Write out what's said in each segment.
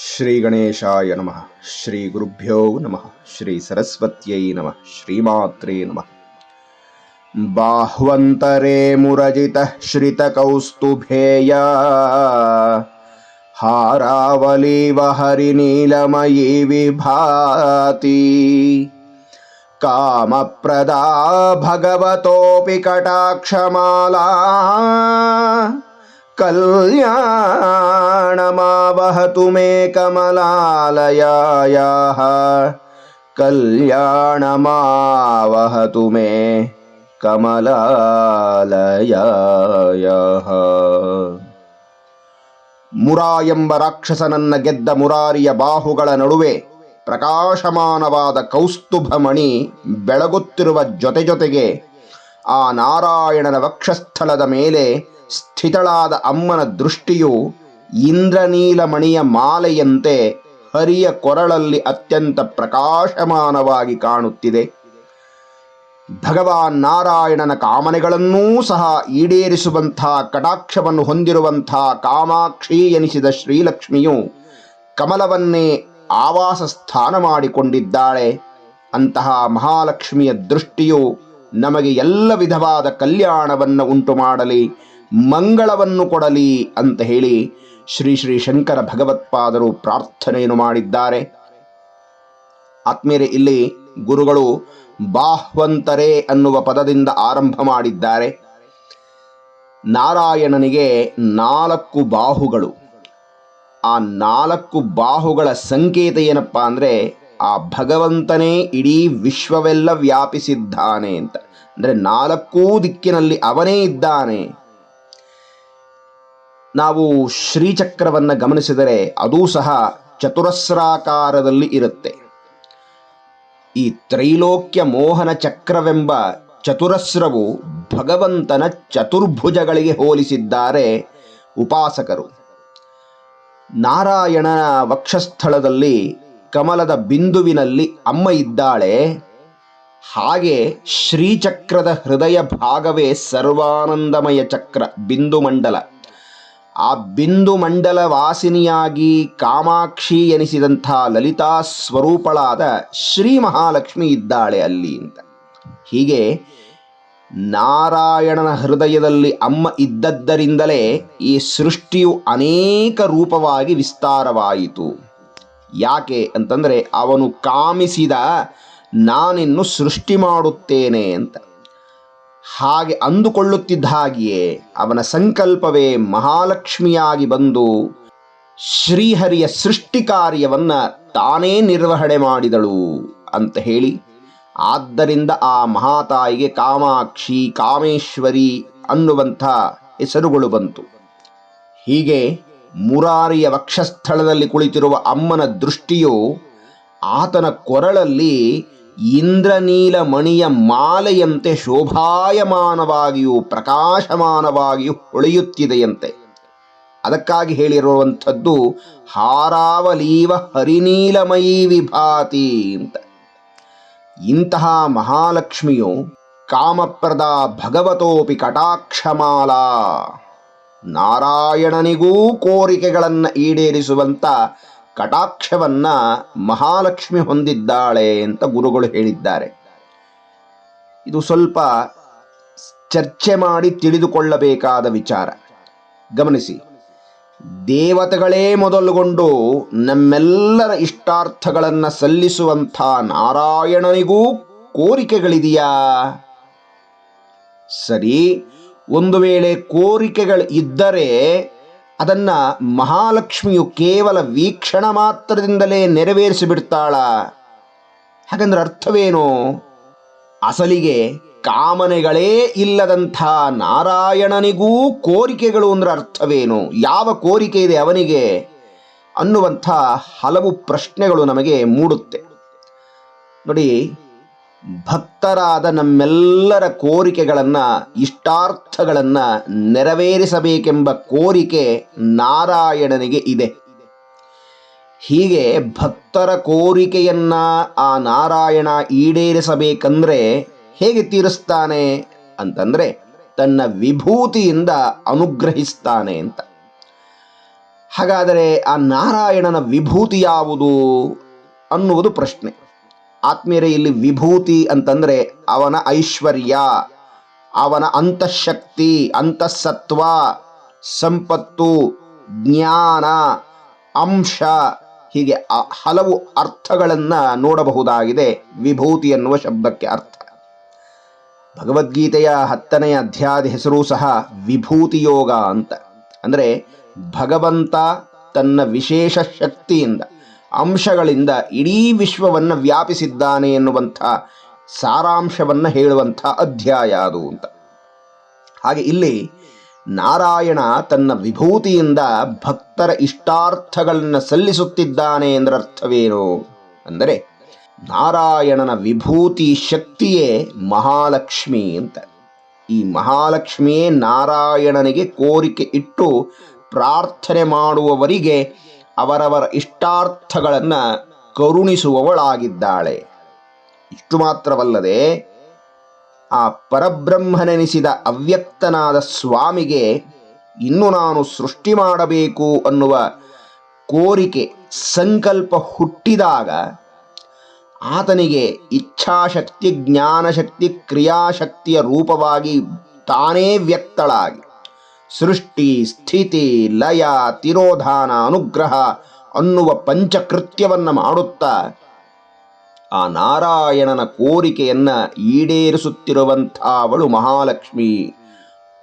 श्रीगणेशाय नमः। श्रीगुरुभ्यो नमः। श्रीसरस्वत्यै नमः। श्रीमात्रे नमः। बाह्वन्तरे मुरजितः श्रितकौस्तुभेया। हारावलीव हरिनीलमयी विभाति। कामप्रदा भगवतोऽपि कटाक्षमाला। कल्याणमावहतु मे कमलालयायाः कल्याणमावहतु मे ಕಮಲಾಲಯಾಯ ಮುರ ಎಂಬ ರಾಕ್ಷಸನನ್ನ ಗೆದ್ದ ಮುರಾರಿಯ ಬಾಹುಗಳ ನಡುವೆ ಪ್ರಕಾಶಮಾನವಾದ ಕೌಸ್ತುಭಮಣಿ ಬೆಳಗುತ್ತಿರುವ ಜೊತೆ ಜೊತೆಗೆ ಆ ನಾರಾಯಣನ ವಕ್ಷಸ್ಥಳದ ಮೇಲೆ ಸ್ಥಿತಳಾದ ಅಮ್ಮನ ದೃಷ್ಟಿಯು ಇಂದ್ರನೀಲಮಣಿಯ ಮಾಲೆಯಂತೆ ಹರಿಯ ಕೊರಳಲ್ಲಿ ಅತ್ಯಂತ ಪ್ರಕಾಶಮಾನವಾಗಿ ಕಾಣುತ್ತಿದೆ. ಭಗವಾನ್ ನಾರಾಯಣನ ಕಾಮನೆಗಳನ್ನೂ ಸಹ ಈಡೇರಿಸುವಂಥ ಕಟಾಕ್ಷವನ್ನು ಹೊಂದಿರುವಂಥ ಕಾಮಾಕ್ಷಿ ಎನಿಸಿದ ಶ್ರೀಲಕ್ಷ್ಮಿಯು ಕಮಲವನ್ನೇ ಆವಾಸ ಸ್ಥಾನ ಮಾಡಿಕೊಂಡಿದ್ದಾಳೆ. ಅಂತಹ ಮಹಾಲಕ್ಷ್ಮಿಯ ದೃಷ್ಟಿಯು ನಮಗೆ ಎಲ್ಲ ವಿಧವಾದ ಕಲ್ಯಾಣವನ್ನು ಉಂಟು ಮಾಡಲಿ, ಮಂಗಳವನ್ನು ಕೊಡಲಿ ಅಂತ ಹೇಳಿ ಶ್ರೀ ಶ್ರೀ ಶಂಕರ ಭಗವತ್ಪಾದರು ಪ್ರಾರ್ಥನೆಯನ್ನು ಮಾಡಿದ್ದಾರೆ. ಆತ್ಮೀಯರೇ, ಇಲ್ಲಿ ಗುರುಗಳು ಬಾಹ್ವಂತರೇ ಅನ್ನುವ ಪದದಿಂದ ಆರಂಭ ಮಾಡಿದ್ದಾರೆ. ನಾರಾಯಣನಿಗೆ ನಾಲ್ಕು ಬಾಹುಗಳು. ಆ ನಾಲ್ಕು ಬಾಹುಗಳ ಸಂಕೇತ ಏನಪ್ಪ ಅಂದರೆ ಆ ಭಗವಂತನೇ ಇಡೀ ವಿಶ್ವವೆಲ್ಲ ವ್ಯಾಪಿಸಿದ್ದಾನೆ ಅಂತ. ಅಂದರೆ ನಾಲ್ಕೂ ದಿಕ್ಕಿನಲ್ಲಿ ಅವನೇ ಇದ್ದಾನೆ. ನಾವು ಶ್ರೀಚಕ್ರವನ್ನು ಗಮನಿಸಿದರೆ ಅದೂ ಸಹ ಚತುರಸ್ರಾಕಾರದಲ್ಲಿ ಇರುತ್ತೆ. ಈ ತ್ರೈಲೋಕ್ಯ ಮೋಹನ ಚಕ್ರವೆಂಬ ಚತುರಸ್ರವು ಭಗವಂತನ ಚತುರ್ಭುಜಗಳಿಗೆ ಹೋಲಿಸಿದ್ದಾರೆ ಉಪಾಸಕರು. ನಾರಾಯಣನ ವಕ್ಷಸ್ಥಳದಲ್ಲಿ ಕಮಲದ ಬಿಂದುವಿನಲ್ಲಿ ಅಮ್ಮ ಇದ್ದಾಳೆ. ಹಾಗೆ ಶ್ರೀಚಕ್ರದ ಹೃದಯ ಭಾಗವೇ ಸರ್ವಾನಂದಮಯ ಚಕ್ರ, ಬಿಂದು ಮಂಡಲ. ಆ ಬಿಂದು ಮಂಡಲ ವಾಸಿನಿಯಾಗಿ ಕಾಮಾಕ್ಷಿ ಎನಿಸಿದಂಥ ಲಲಿತಾ ಸ್ವರೂಪಳಾದ ಶ್ರೀ ಮಹಾಲಕ್ಷ್ಮಿ ಇದ್ದಾಳೆ ಅಲ್ಲಿ ಅಂತ. ಹೀಗೆ ನಾರಾಯಣನ ಹೃದಯದಲ್ಲಿ ಅಮ್ಮ ಇದ್ದದ್ದರಿಂದಲೇ ಈ ಸೃಷ್ಟಿಯು ಅನೇಕ ರೂಪವಾಗಿ ವಿಸ್ತಾರವಾಯಿತು. ಯಾಕೆ ಅಂತಂದರೆ ಅವನು ಕಾಮಿಸಿದ, ನಾನಿನ್ನು ಸೃಷ್ಟಿ ಮಾಡುತ್ತೇನೆ ಅಂತ. ಹಾಗೆ ಅಂದುಕೊಳ್ಳುತ್ತಿದ್ದ ಹಾಗೆಯೇ ಅವನ ಸಂಕಲ್ಪವೇ ಮಹಾಲಕ್ಷ್ಮಿಯಾಗಿ ಬಂದು ಶ್ರೀಹರಿಯ ಸೃಷ್ಟಿ ಕಾರ್ಯವನ್ನು ತಾನೇ ನಿರ್ವಹಣೆ ಮಾಡಿದಳು ಅಂತ ಹೇಳಿ, ಆದ್ದರಿಂದ ಆ ಮಹಾತಾಯಿಗೆ ಕಾಮಾಕ್ಷಿ, ಕಾಮೇಶ್ವರಿ ಅನ್ನುವಂಥ ಹೆಸರುಗಳು ಬಂತು. ಹೀಗೆ ಮುರಾರಿಯ ವಕ್ಷಸ್ಥಳದಲ್ಲಿ ಕುಳಿತಿರುವ ಅಮ್ಮನ ದೃಷ್ಟಿಯು ಆತನ ಕೊರಳಲ್ಲಿ ಇಂದ್ರನೀಲ ಮಣಿಯ ಮಾಲೆಯಂತೆ ಶೋಭಾಯಮಾನವಾಗಿಯೂ ಪ್ರಕಾಶಮಾನವಾಗಿಯೂ ಹೊಳೆಯುತ್ತಿದೆಯಂತೆ. ಅದಕ್ಕಾಗಿ ಹೇಳಿರುವಂಥದ್ದು, ಹಾರಾವಲೀವ ಹರಿನೀಲಮಯೀ ವಿಭಾತಿ ಅಂತ. ಇಂತಹ ಮಹಾಲಕ್ಷ್ಮಿಯು ಕಾಮಪ್ರದ ಭಗವತೋಪಿ ಕಟಾಕ್ಷಮಾಲಾ ನಾರಾಯಣನಿಗೂ ಕೋರಿಕೆಗಳನ್ನು ಈಡೇರಿಸುವಂಥ ಕಟಾಕ್ಷವನ್ನ ಮಹಾಲಕ್ಷ್ಮಿ ಹೊಂದಿದ್ದಾಳೆ ಅಂತ ಗುರುಗಳು ಹೇಳಿದ್ದಾರೆ. ಇದು ಸ್ವಲ್ಪ ಚರ್ಚೆ ಮಾಡಿ ತಿಳಿದುಕೊಳ್ಳಬೇಕಾದ ವಿಚಾರ. ಗಮನಿಸಿ, ದೇವತೆಗಳೇ ಮೊದಲುಗೊಂಡು ನಮ್ಮೆಲ್ಲರ ಇಷ್ಟಾರ್ಥಗಳನ್ನು ಸಲ್ಲಿಸುವಂಥ ನಾರಾಯಣನಿಗೂ ಕೋರಿಕೆಗಳಿದೆಯಾ? ಸರಿ ಒಂದು ವೇಳೆ ಕೋರಿಕೆಗಳು ಇದ್ದರೆ ಅದನ್ನ ಮಹಾಲಕ್ಷ್ಮಿಯು ಕೇವಲ ವೀಕ್ಷಣ ಮಾತ್ರದಿಂದಲೇ ನೆರವೇರಿಸಿ ಬಿಡ್ತಾಳ ಹಾಗಂದ್ರೆ ಅರ್ಥವೇನು? ಅಸಲಿಗೆ ಕಾಮನೆಗಳೇ ಇಲ್ಲದಂಥ ನಾರಾಯಣನಿಗೂ ಕೋರಿಕೆಗಳು ಅಂದ್ರೆ ಅರ್ಥವೇನು? ಯಾವ ಕೋರಿಕೆ ಇದೆ ಅವನಿಗೆ? ಅನ್ನುವಂಥ ಹಲವು ಪ್ರಶ್ನೆಗಳು ನಮಗೆ ಮೂಡುತ್ತೆ. ನೋಡಿ ಭಕ್ತರಾದ ನಮ್ಮೆಲ್ಲರ ಕೋರಿಕೆಗಳನ್ನು, ಇಷ್ಟಾರ್ಥಗಳನ್ನು ನೆರವೇರಿಸಬೇಕೆಂಬ ಕೋರಿಕೆ ನಾರಾಯಣನಿಗೆ ಇದೆ. ಹೀಗೆ ಭಕ್ತರ ಕೋರಿಕೆಯನ್ನ ಆ ನಾರಾಯಣ ಈಡೇರಿಸಬೇಕಂದ್ರೆ ಹೇಗೆ ತೀರಿಸ್ತಾನೆ ಅಂತಂದ್ರೆ ತನ್ನ ವಿಭೂತಿಯಿಂದ ಅನುಗ್ರಹಿಸ್ತಾನೆ ಅಂತ. ಹಾಗಾದರೆ ಆ ನಾರಾಯಣನ ವಿಭೂತಿ ಯಾವುದು ಅನ್ನುವುದು ಪ್ರಶ್ನೆ. ಆತ್ಮೀಯರೇ, ಇಲ್ಲಿ ವಿಭೂತಿ ಅಂತಂದರೆ ಅವನ ಐಶ್ವರ್ಯ, ಅವನ ಅಂತಃಶಕ್ತಿ, ಅಂತಃಸತ್ವ, ಸಂಪತ್ತು, ಜ್ಞಾನ, ಅಂಶ, ಹೀಗೆ ಹಲವು ಅರ್ಥಗಳನ್ನು ನೋಡಬಹುದಾಗಿದೆ ವಿಭೂತಿ ಎನ್ನುವ ಶಬ್ದಕ್ಕೆ ಅರ್ಥ. ಭಗವದ್ಗೀತೆಯ ಹತ್ತನೆಯ ಅಧ್ಯಾಯದ ಹೆಸರು ಸಹ ವಿಭೂತಿ ಯೋಗ ಅಂತ. ಅಂದರೆ ಭಗವಂತ ತನ್ನ ವಿಶೇಷ ಶಕ್ತಿಯಿಂದ ಅಂಶಗಳಿಂದ ಇಡೀ ವಿಶ್ವವನ್ನು ವ್ಯಾಪಿಸಿದ್ದಾನೆ ಎನ್ನುವಂಥ ಸಾರಾಂಶವನ್ನು ಹೇಳುವಂಥ ಅಧ್ಯಾಯ ಅದು ಅಂತ. ಹಾಗೆ ಇಲ್ಲಿ ನಾರಾಯಣ ತನ್ನ ವಿಭೂತಿಯಿಂದ ಭಕ್ತರ ಇಷ್ಟಾರ್ಥಗಳನ್ನು ಸಲ್ಲಿಸುತ್ತಿದ್ದಾನೆ ಎಂದರ ಅರ್ಥವೇನು ಅಂದರೆ ನಾರಾಯಣನ ವಿಭೂತಿ ಶಕ್ತಿಯೇ ಮಹಾಲಕ್ಷ್ಮಿ ಅಂತ. ಈ ಮಹಾಲಕ್ಷ್ಮಿಯೇ ನಾರಾಯಣನಿಗೆ ಕೋರಿಕೆ ಇಟ್ಟು ಪ್ರಾರ್ಥನೆ ಮಾಡುವವರಿಗೆ ಅವರವರ ಇಷ್ಟಾರ್ಥಗಳನ್ನು ಕರುಣಿಸುವವಳಾಗಿದ್ದಾಳೆ. ಇಷ್ಟು ಮಾತ್ರವಲ್ಲದೆ ಆ ಪರಬ್ರಹ್ಮನೆನಿಸಿದ ಅವ್ಯಕ್ತನಾದ ಸ್ವಾಮಿಗೆ ಇನ್ನು ನಾನು ಸೃಷ್ಟಿ ಮಾಡಬೇಕು ಅನ್ನುವ ಕೋರಿಕೆ, ಸಂಕಲ್ಪ ಹುಟ್ಟಿದಾಗ ಆತನಿಗೆ ಇಚ್ಛಾಶಕ್ತಿ, ಜ್ಞಾನಶಕ್ತಿ, ಕ್ರಿಯಾಶಕ್ತಿಯ ರೂಪವಾಗಿ ತಾನೇ ವ್ಯಕ್ತಳಾಗಿ. ಸೃಷ್ಟಿ ಸ್ಥಿತಿ ಲಯ ತಿರೋಧಾನ ಅನುಗ್ರಹ ಅನ್ನುವ ಪಂಚಕೃತ್ಯವನ್ನು ಮಾಡುತ್ತಾ ಆ ನಾರಾಯಣನ ಕೋರಿಕೆಯನ್ನು ಈಡೇರಿಸುತ್ತಿರುವಂಥ ಅವಳು ಮಹಾಲಕ್ಷ್ಮಿ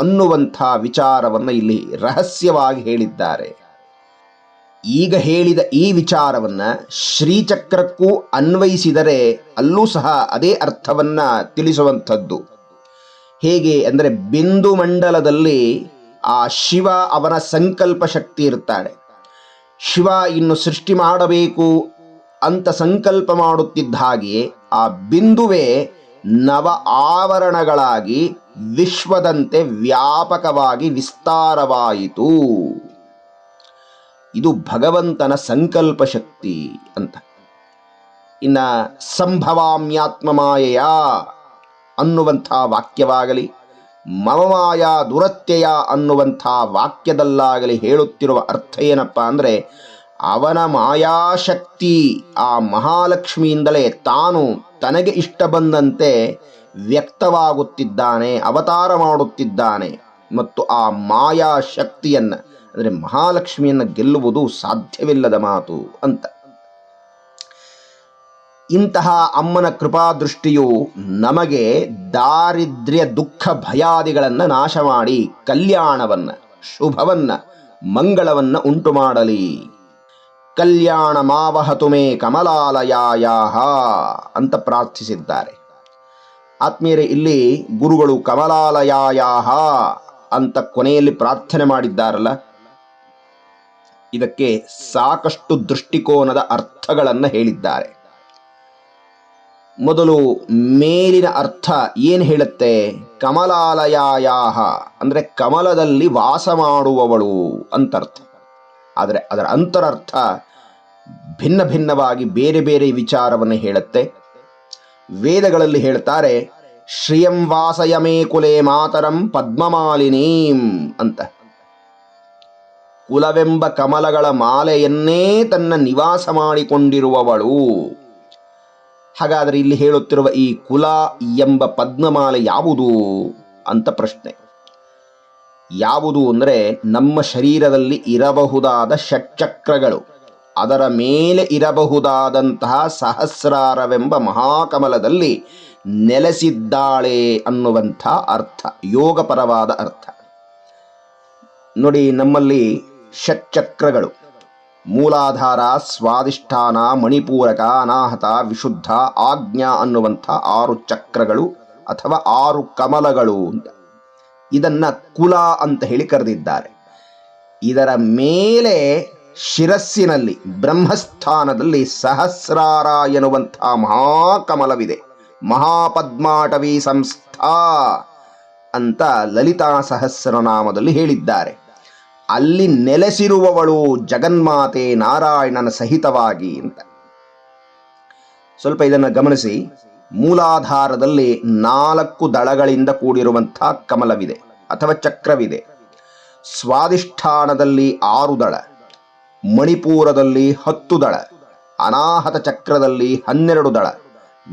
ಅನ್ನುವಂಥ ವಿಚಾರವನ್ನು ಇಲ್ಲಿ ರಹಸ್ಯವಾಗಿ ಹೇಳಿದ್ದಾರೆ. ಈಗ ಹೇಳಿದ ಈ ವಿಚಾರವನ್ನು ಶ್ರೀಚಕ್ರಕ್ಕೂ ಅನ್ವಯಿಸಿದರೆ ಅಲ್ಲೂ ಸಹ ಅದೇ ಅರ್ಥವನ್ನ ತಿಳಿಸುವಂಥದ್ದು. ಹೇಗೆ ಅಂದರೆ ಬಿಂದು ಮಂಡಲದಲ್ಲಿ ಆ ಶಿವ ಅವನ ಸಂಕಲ್ಪ ಶಕ್ತಿ ಇರ್ತಾಳೆ ಶಿವ ಇನ್ನು ಸೃಷ್ಟಿ ಮಾಡಬೇಕು ಅಂತ ಸಂಕಲ್ಪ ಮಾಡುತ್ತಿದ್ದ ಹಾಗೆಯೇ ಆ ಬಿಂದುವೇ ನವ ಆವರಣಗಳಾಗಿ ವಿಶ್ವದಂತೆ ವ್ಯಾಪಕವಾಗಿ ವಿಸ್ತಾರವಾಯಿತು. ಇದು ಭಗವಂತನ ಸಂಕಲ್ಪ ಶಕ್ತಿ ಅಂತ. ಇನ್ನ ಸಂಭವಾಮ್ಯಾತ್ಮ ಮಾಯೆಯ ಅನ್ನುವಂಥ ವಾಕ್ಯವಾಗಲಿ ಮಮಮಾಯ ದುರತ್ಯಯ ಅನ್ನುವಂಥ ವಾಕ್ಯದಲ್ಲಾಗಲಿ ಹೇಳುತ್ತಿರುವ ಅರ್ಥ ಏನಪ್ಪ ಅಂದರೆ ಅವನ ಮಾಯಾಶಕ್ತಿ ಆ ಮಹಾಲಕ್ಷ್ಮಿಯಿಂದಲೇ ತಾನು ತನಗೆ ಇಷ್ಟ ಬಂದಂತೆ ವ್ಯಕ್ತವಾಗುತ್ತಿದ್ದಾನೆ, ಅವತಾರ ಮಾಡುತ್ತಿದ್ದಾನೆ. ಮತ್ತು ಆ ಮಾಯಾ ಶಕ್ತಿಯನ್ನು ಅಂದರೆ ಮಹಾಲಕ್ಷ್ಮಿಯನ್ನು ಗೆಲ್ಲುವುದು ಸಾಧ್ಯವಿಲ್ಲದ ಮಾತು ಅಂತ. ಇಂತಹ ಅಮ್ಮನ ಕೃಪಾದೃಷ್ಟಿಯು ನಮಗೆ ದಾರಿದ್ರ್ಯ ದುಃಖ ಭಯಾದಿಗಳನ್ನು ನಾಶ ಮಾಡಿ ಕಲ್ಯಾಣವನ್ನ, ಶುಭವನ್ನ, ಮಂಗಳವನ್ನ ಉಂಟು ಮಾಡಲಿ. ಕಲ್ಯಾಣ ಮಾವಹತುಮೇ ಕಮಲಾಲಯಾಯಾಹ ಅಂತ ಪ್ರಾರ್ಥಿಸಿದ್ದಾರೆ. ಆತ್ಮೀಯರೇ, ಇಲ್ಲಿ ಗುರುಗಳು ಕಮಲಾಲಯಾಯಾಹ ಅಂತ ಕೊನೆಯಲ್ಲಿ ಪ್ರಾರ್ಥನೆ ಮಾಡಿದ್ದಾರಲ್ಲ? ಇದಕ್ಕೆ ಸಾಕಷ್ಟು ದೃಷ್ಟಿಕೋನದ ಅರ್ಥಗಳನ್ನು ಹೇಳಿದ್ದಾರೆ. ಮೊದಲು ಮೇಲಿನ ಅರ್ಥ ಏನು ಹೇಳುತ್ತೆ? ಕಮಲಾಲಯಾಯಾಹ, ಅಂದರೆ ಕಮಲದಲ್ಲಿ ವಾಸ ಮಾಡುವವಳು ಅಂತರ್ಥ. ಆದರೆ ಅದರ ಅಂತರರ್ಥ ಭಿನ್ನ ಭಿನ್ನವಾಗಿ ಬೇರೆ ಬೇರೆ ವಿಚಾರವನ್ನು ಹೇಳುತ್ತೆ. ವೇದಗಳಲ್ಲಿ ಹೇಳ್ತಾರೆ, ಶ್ರಿಯಂ ವಾಸಯಮೇ ಕುಲೆ ಮಾತರಂ ಪದ್ಮಮಾಲಿನೀಂ ಅಂತ. ಕುಲವೆಂಬ ಕಮಲಗಳ ಮಾಲೆಯನ್ನೇ ತನ್ನ ನಿವಾಸ ಮಾಡಿಕೊಂಡಿರುವವಳು. ಹಾಗಾದರೆ ಇಲ್ಲಿ ಹೇಳುತ್ತಿರುವ ಈ ಕುಲ ಎಂಬ ಪದ್ಮಮಾಲೆ ಯಾವುದು ಅಂತ ಪ್ರಶ್ನೆ. ಯಾವುದು ಅಂದರೆ ನಮ್ಮ ಶರೀರದಲ್ಲಿ ಇರಬಹುದಾದ ಷಟ್ಚಕ್ರಗಳು. ಅದರ ಮೇಲೆ ಇರಬಹುದಾದಂತಹ ಸಹಸ್ರಾರವೆಂಬ ಮಹಾಕಮಲದಲ್ಲಿ ನೆಲೆಸಿದ್ದಾಳೆ ಅನ್ನುವಂಥ ಅರ್ಥ, ಯೋಗಪರವಾದ ಅರ್ಥ. ನೋಡಿ ನಮ್ಮಲ್ಲಿ ಷಟ್ಚಕ್ರಗಳು. ಮೂಲಾಧಾರ ಸ್ವಾದಿಷ್ಠಾನ ಮಣಿಪೂರಕ, ಅನಾಹತ, ವಿಶುದ್ಧ, ಆಜ್ಞಾ ಅನ್ನುವಂಥ ಆರು ಚಕ್ರಗಳು ಅಥವಾ ಆರು ಕಮಲಗಳು ಅಂತ. ಇದನ್ನ ಕುಲ ಅಂತ ಹೇಳಿ ಕರೆದಿದ್ದಾರೆ. ಇದರ ಮೇಲೆ ಶಿರಸ್ಸಿನಲ್ಲಿ, ಬ್ರಹ್ಮಸ್ಥಾನದಲ್ಲಿ ಸಹಸ್ರಾರ ಎನ್ನುವಂಥ ಮಹಾಕಮಲವಿದೆ. ಮಹಾಪದ್ಮಾಟವಿ ಸಂಸ್ಥಾ ಅಂತ ಲಲಿತಾ ಸಹಸ್ರನಾಮದಲ್ಲಿ ಹೇಳಿದ್ದಾರೆ. ಅಲ್ಲಿ ನೆಲೆಸಿರುವವಳು ಜಗನ್ಮಾತೆ ನಾರಾಯಣನ ಸಹಿತವಾಗಿ ಅಂತ. ಸ್ವಲ್ಪ ಇದನ್ನು ಗಮನಿಸಿ. ಮೂಲಾಧಾರದಲ್ಲಿ ನಾಲ್ಕು ದಳಗಳಿಂದ ಕೂಡಿರುವಂಥ ಕಮಲವಿದೆ ಅಥವಾ ಚಕ್ರವಿದೆ. ಸ್ವಾದಿಷ್ಠಾನದಲ್ಲಿ ಆರು ದಳ, ಮಣಿಪೂರದಲ್ಲಿ ಹತ್ತು ದಳ, ಅನಾಹತ ಚಕ್ರದಲ್ಲಿ ಹನ್ನೆರಡು ದಳ,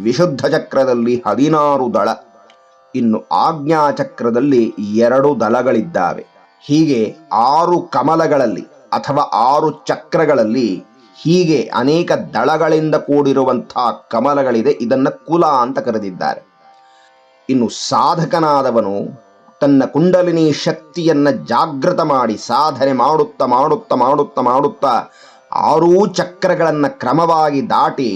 ವಿಶುದ್ಧ ಚಕ್ರದಲ್ಲಿ ಹದಿನಾರು ದಳ. ಇನ್ನು ಆಜ್ಞಾ ಚಕ್ರದಲ್ಲಿ ಎರಡು ದಳಗಳಿದ್ದಾವೆ. ಹೀಗೆ ಆರು ಕಮಲಗಳಲ್ಲಿ ಅಥವಾ ಆರು ಚಕ್ರಗಳಲ್ಲಿ ಹೀಗೆ ಅನೇಕ ದಳಗಳಿಂದ ಕೂಡಿರುವಂತಹ ಕಮಲಗಳಿದೆ. ಇದನ್ನ ಕುಲ ಅಂತ ಕರೆದಿದ್ದಾರೆ. ಇನ್ನು ಸಾಧಕನಾದವನು ತನ್ನ ಕುಂಡಲಿನಿ ಶಕ್ತಿಯನ್ನ ಜಾಗೃತ ಮಾಡಿ ಸಾಧನೆ ಮಾಡುತ್ತಾ ಮಾಡುತ್ತಾ ಮಾಡುತ್ತಾ ಮಾಡುತ್ತಾ ಆರೂ ಚಕ್ರಗಳನ್ನು ಕ್ರಮವಾಗಿ ದಾಟಿ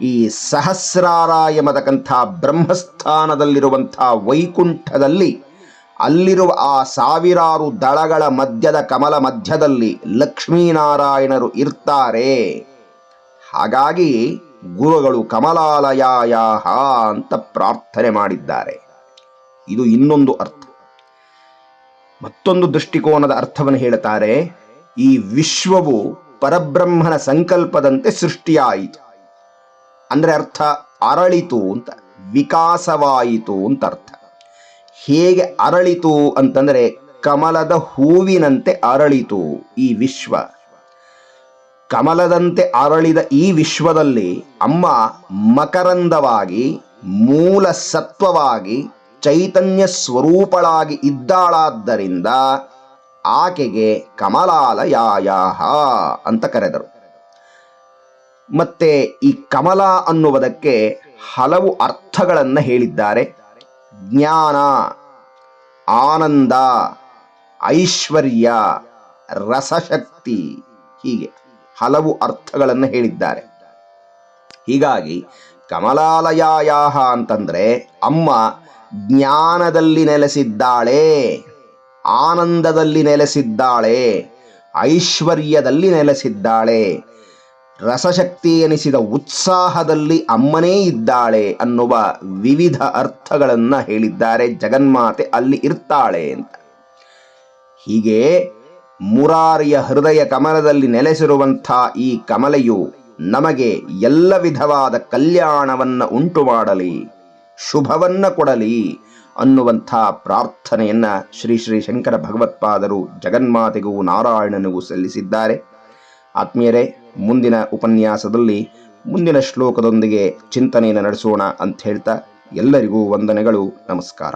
ಈ ಸಹಸ್ರಾರಾಯಮದಕ್ಕಂಥ ಬ್ರಹ್ಮಸ್ಥಾನದಲ್ಲಿರುವಂಥ ವೈಕುಂಠದಲ್ಲಿ ಅಲ್ಲಿರುವ ಆ ಸಾವಿರಾರು ದಳಗಳ ಮಧ್ಯದ ಕಮಲ ಮಧ್ಯದಲ್ಲಿ ಲಕ್ಷ್ಮೀನಾರಾಯಣರು ಇರ್ತಾರೆ. ಹಾಗಾಗಿ ಗುರುಗಳು ಕಮಲಾಲಯಾಯ ಅಂತ ಪ್ರಾರ್ಥನೆ ಮಾಡಿದ್ದಾರೆ. ಇದು ಇನ್ನೊಂದು ಅರ್ಥ. ಮತ್ತೊಂದು ದೃಷ್ಟಿಕೋನದ ಅರ್ಥವನ್ನು ಹೇಳುತ್ತಾರೆ, ಈ ವಿಶ್ವವು ಪರಬ್ರಹ್ಮನ ಸಂಕಲ್ಪದಂತೆ ಸೃಷ್ಟಿಯಾಯಿತು. ಅಂದರೆ ಅರ್ಥ ಅರಳಿತು ಅಂತ, ವಿಕಾಸವಾಯಿತು ಅಂತ ಅರ್ಥ. ಹೇಗೆ ಅರಳಿತು ಅಂತಂದರೆ ಕಮಲದ ಹೂವಿನಂತೆ ಅರಳಿತು ಈ ವಿಶ್ವ. ಕಮಲದಂತೆ ಅರಳಿದ ಈ ವಿಶ್ವದಲ್ಲಿ ಅಮ್ಮ ಮಕರಂದವಾಗಿ, ಮೂಲ ಸತ್ವವಾಗಿ, ಚೈತನ್ಯ ಸ್ವರೂಪಳಾಗಿ ಇದ್ದಾಳಾದ್ದರಿಂದ ಆಕೆಗೆ ಕಮಲಾಲಯಾಯಾಹ ಅಂತ ಕರೆದರು. ಮತ್ತೆ ಈ ಕಮಲ ಅನ್ನುವುದಕ್ಕೆ ಹಲವು ಅರ್ಥಗಳನ್ನು ಹೇಳಿದ್ದಾರೆ. ಜ್ಞಾನ, ಆನಂದ, ಐಶ್ವರ್ಯ, ರಸಶಕ್ತಿ ಹೀಗೆ ಹಲವು ಅರ್ಥಗಳನ್ನು ಹೇಳಿದ್ದಾರೆ. ಹೀಗಾಗಿ ಕಮಲಾಲಯಾಯ ಅಂತಂದ್ರೆ ಅಮ್ಮ ಜ್ಞಾನದಲ್ಲಿ ನೆಲೆಸಿದ್ದಾಳೆ, ಆನಂದದಲ್ಲಿ ನೆಲೆಸಿದ್ದಾಳೆ, ಐಶ್ವರ್ಯದಲ್ಲಿ ನೆಲೆಸಿದ್ದಾಳೆ. ರಸಶಕ್ತಿ ಎನಿಸಿದ ಉತ್ಸಾಹದಲ್ಲಿ ಅಮ್ಮನೇ ಇದ್ದಾಳೆ ಅನ್ನುವ ವಿವಿಧ ಅರ್ಥಗಳನ್ನು ಹೇಳಿದ್ದಾರೆ ಜಗನ್ಮಾತೆ. ಅಲ್ಲಿ ಇರ್ತಾಳೆ ಅಂತ. ಹೀಗೆ ಮುರಾರಿಯ ಹೃದಯ ಕಮಲದಲ್ಲಿ ನೆಲೆಸಿರುವಂಥ ಈ ಕಮಲೆಯು ನಮಗೆ ಎಲ್ಲ ವಿಧವಾದ ಕಲ್ಯಾಣವನ್ನು ಉಂಟು ಮಾಡಲಿ, ಶುಭವನ್ನು ಕೊಡಲಿ ಅನ್ನುವಂಥ ಪ್ರಾರ್ಥನೆಯನ್ನ ಶ್ರೀ ಶ್ರೀ ಶಂಕರ ಭಗವತ್ಪಾದರು ಜಗನ್ಮಾತೆಗೂ ನಾರಾಯಣನಿಗೂ ಸಲ್ಲಿಸಿದ್ದಾರೆ. ಆತ್ಮೀಯರೇ ಮುಂದಿನ ಉಪನ್ಯಾಸದಲ್ಲಿ ಮುಂದಿನ ಶ್ಲೋಕದೊಂದಿಗೆ ಚಿಂತನೆಯನ್ನು ನಡೆಸೋಣ ಅಂತ ಹೇಳ್ತಾ ಎಲ್ಲರಿಗೂ ವಂದನೆಗಳು ನಮಸ್ಕಾರ.